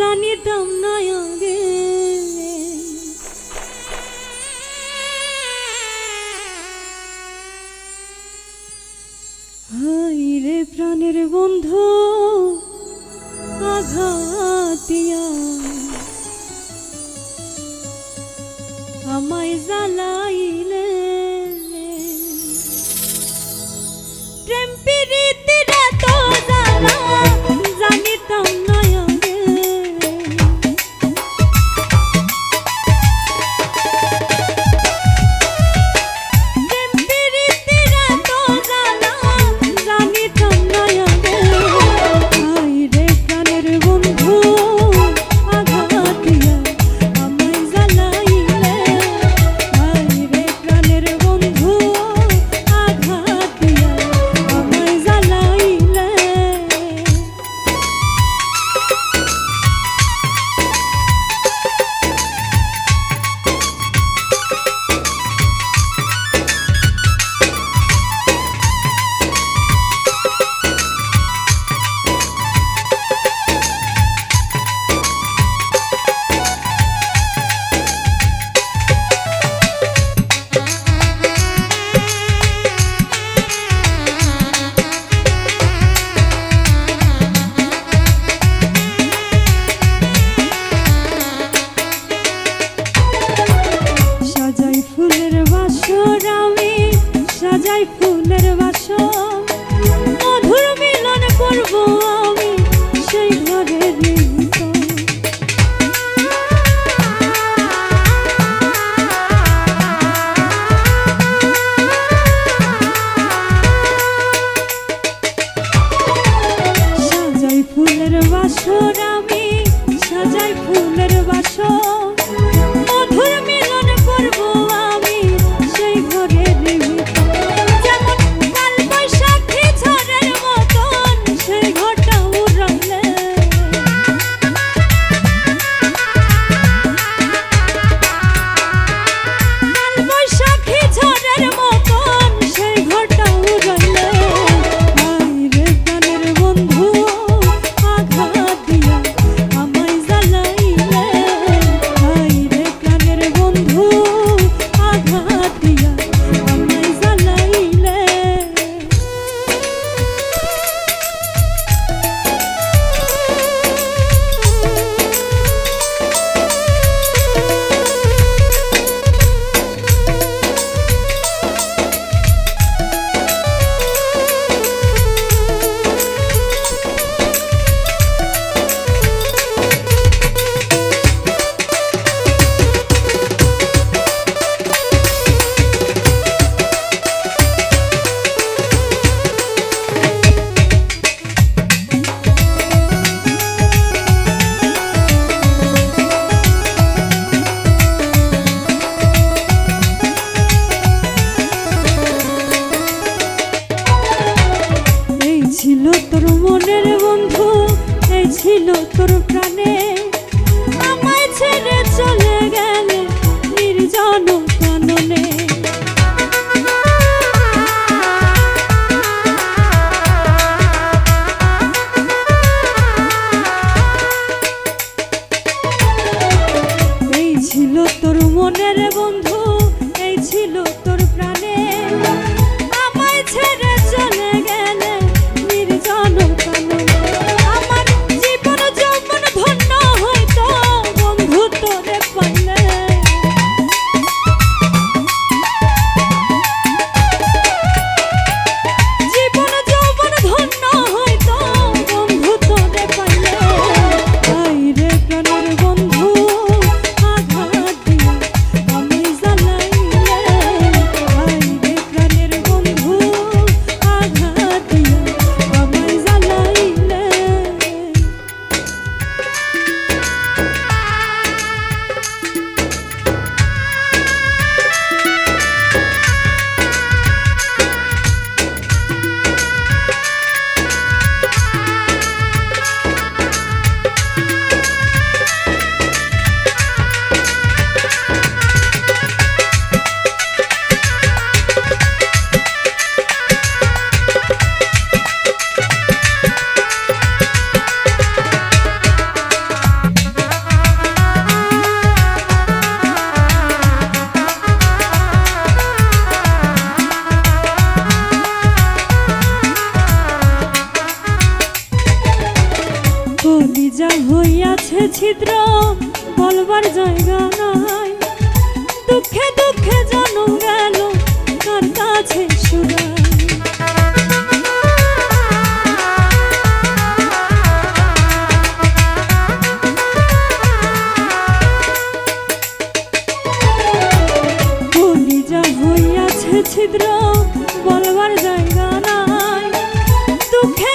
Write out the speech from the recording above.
জানিতাম না আগে। হাই রে প্রাণের বন্ধু আঘাতিয়া। আমায় জ্বালাই should I? ছিদ্র, বলবার জায়গা নাই। দুঃখে দুঃখে জন্ম গেল কার কাছে সুরা ছিদ্র, বলবার জায়গা নাই। দুঃখে